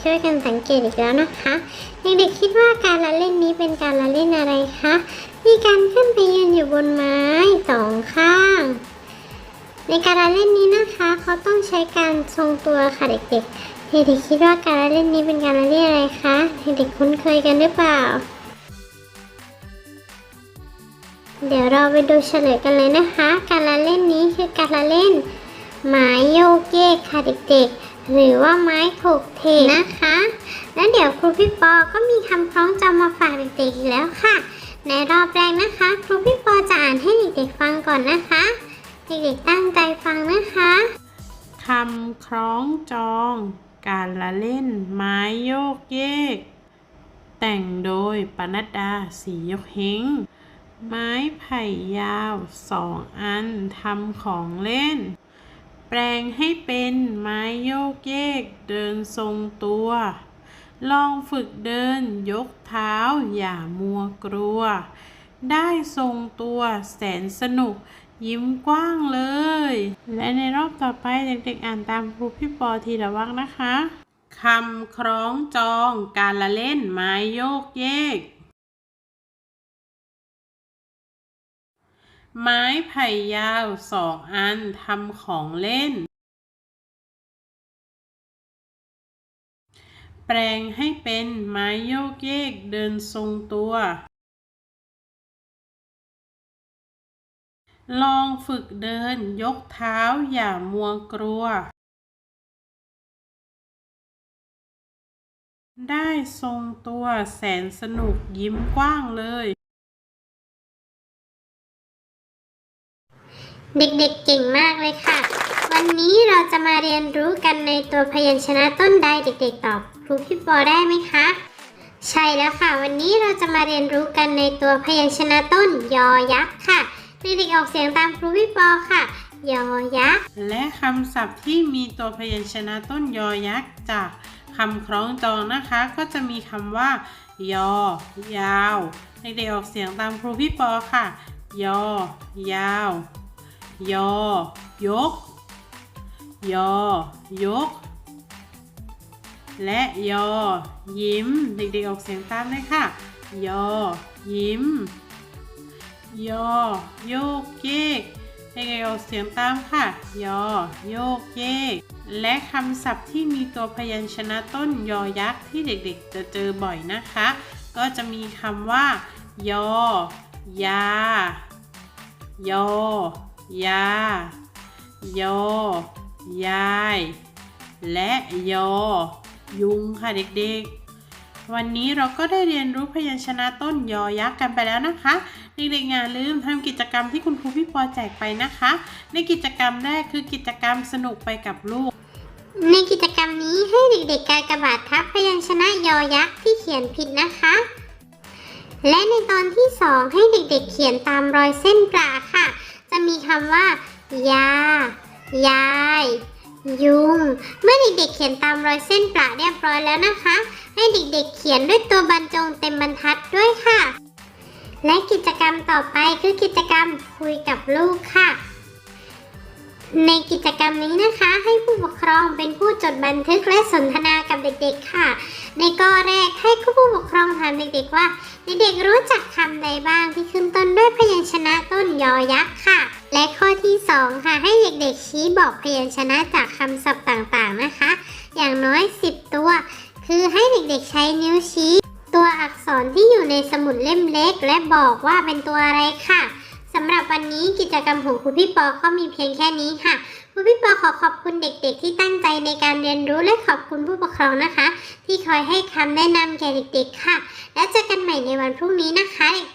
ช่วยกันสังเกตอีกแล้วนะคะเด็กๆคิดว่าการละเล่นนี้เป็นการละเล่นอะไรคะมีการขึ้นไปยืนอยู่บนไม้สองข้าง ในการละเล่นนี้นะคะเขาต้องใช้การทรงตัวค่ะเด็กๆเด็กๆคิดว่าการละเล่นนี้เป็นการละเล่นอะไรคะเด็กๆคุ้นเคยกันหรือเปล่า เดี๋ยวเราไปดูเฉลยกันเลยนะคะ การละเล่นนี้คือการละเล่นไม้โยกเยกค่ะเด็กๆ หรือว่าไม้โขกเทนะคะ แล้วเดี๋ยวครูพี่ปอก็มีคำคล้องจำมาฝากเด็กๆอีกแล้วค่ะ ในรอบแรกนะคะ ครูพี่ปอจะอ่านให้เด็กๆฟังก่อนนะคะ เด็กๆตั้งใจฟังนะคะคำคล้องจอง การละเล่น ไม้โยกเยก แต่งโดยปนัดดาสียกเฮงไม้ไผ่ยาวสองอันทำของเล่น แปลงให้เป็นไม้โยกเยกเดินทรงตัว ลองฝึกเดินยกเท้าอย่ามัวกลัว ได้ทรงตัวแสนสนุกยิ้มกว้างเลย และในรอบต่อไปเด็กๆอ่านตามครูพี่ปอทีละวักนะคะคำคล้องจองการละเล่นไม้โยกเยก ไม้ไผ่ยาวสองอันทำของเล่น แปลงให้เป็นไม้โยกเยกเดินทรงตัว ลองฝึกเดินยกเท้าอย่ามัวกลัว ได้ทรงตัวแสนสนุกยิ้มกว้างเลย เด็กๆเก่งมากเลยค่ะ วันนี้เราจะมาเรียนรู้กันในตัวพยัญชนะต้นใดเด็กๆตอบครูพี่ปอได้ไหมคะ ใช่แล้วค่ะ วันนี้เราจะมาเรียนรู้กันในตัวพยัญชนะต้นยอยักษ์ค่ะเด็กๆออกเสียงตามครูพี่ปอค่ะ ยอยักษ์ และคำศัพท์ที่มีตัวพยัญชนะต้นยอยักษ์จากคำคล้องจองนะคะ ก็จะมีคำว่า ยอ ยาวเด็กๆออกเสียงตามครูพี่ปอค่ะ ยอ ยาว ยอ ยก ยอ ยก และยอ ยิ้ม เด็กๆออกเสียงตามเลยค่ะ ยอ ยิ้ม ยอ โยกเยกเด็กๆออกเสียงตามค่ะ ยอ โยกเยก และคำศัพท์ที่มีตัวพยัญชนะต้นยอยักษ์ที่เด็กๆ จะเจอบ่อยนะคะ ก็จะมีคำว่า ยอ ยา ยอ ยายอยาย และยอยุงค่ะเด็กๆ วันนี้เราก็ได้เรียนรู้พยัญชนะต้นยอยักษ์กันไปแล้วนะคะ เด็กๆอย่าลืมทำกิจกรรมที่คุณครูพี่ปอแจกไปนะคะ ในกิจกรรมแรกคือกิจกรรมสนุกไปกับลูกในกิจกรรมนี้ให้เด็กๆกายกระบาททับพยัญชนะยอยักษ์ที่เขียนผิดนะคะ และในตอนที่สองให้เด็กๆเขียนตามรอยเส้นปลาค่ะ จะมีคำว่า ยา ยาย ยุง เมื่อเด็กๆเขียนตามรอยเส้นปลาเรียบร้อยแล้วนะคะ ให้เด็กๆเขียนด้วยตัวบรรจงเต็มบรรทัดด้วยค่ะ และกิจกรรมต่อไปคือกิจกรรมคุยกับลูกค่ะ ในกิจกรรมนี้นะคะ ให้ผู้ปกครองเป็นผู้จดบันทึกและสนทนากับเด็กๆค่ะ ในข้อแรกให้ผู้ปกครองถามเด็กๆว่า เด็กๆรู้จักคำใดบ้างที่ขึ้นต้นด้วยพยัญชนะต้นยอยักษ์ค่ะ และข้อที่สองค่ะ ให้เด็กๆชี้บอกพยัญชนะจากคำศัพท์ต่างๆนะคะ อย่างน้อย 10 ตัว คือให้เด็กๆใช้นิ้วชี้ ตัวอักษรที่อยู่ในสมุดเล่มเล็ก และบอกว่าเป็นตัวอะไรค่ะสำหรับวันนี้กิจกรรมของครูพี่ปอก็มีเพียงแค่นี้ค่ะ ครูพี่ปอขอขอบคุณเด็กๆ ที่ตั้งใจในการเรียนรู้และขอบคุณผู้ปกครองนะคะ ที่คอยให้คำแนะนำแก่เด็กๆ ค่ะ แล้วเจอกันใหม่ในวันพรุ่งนี้นะคะเด็กๆ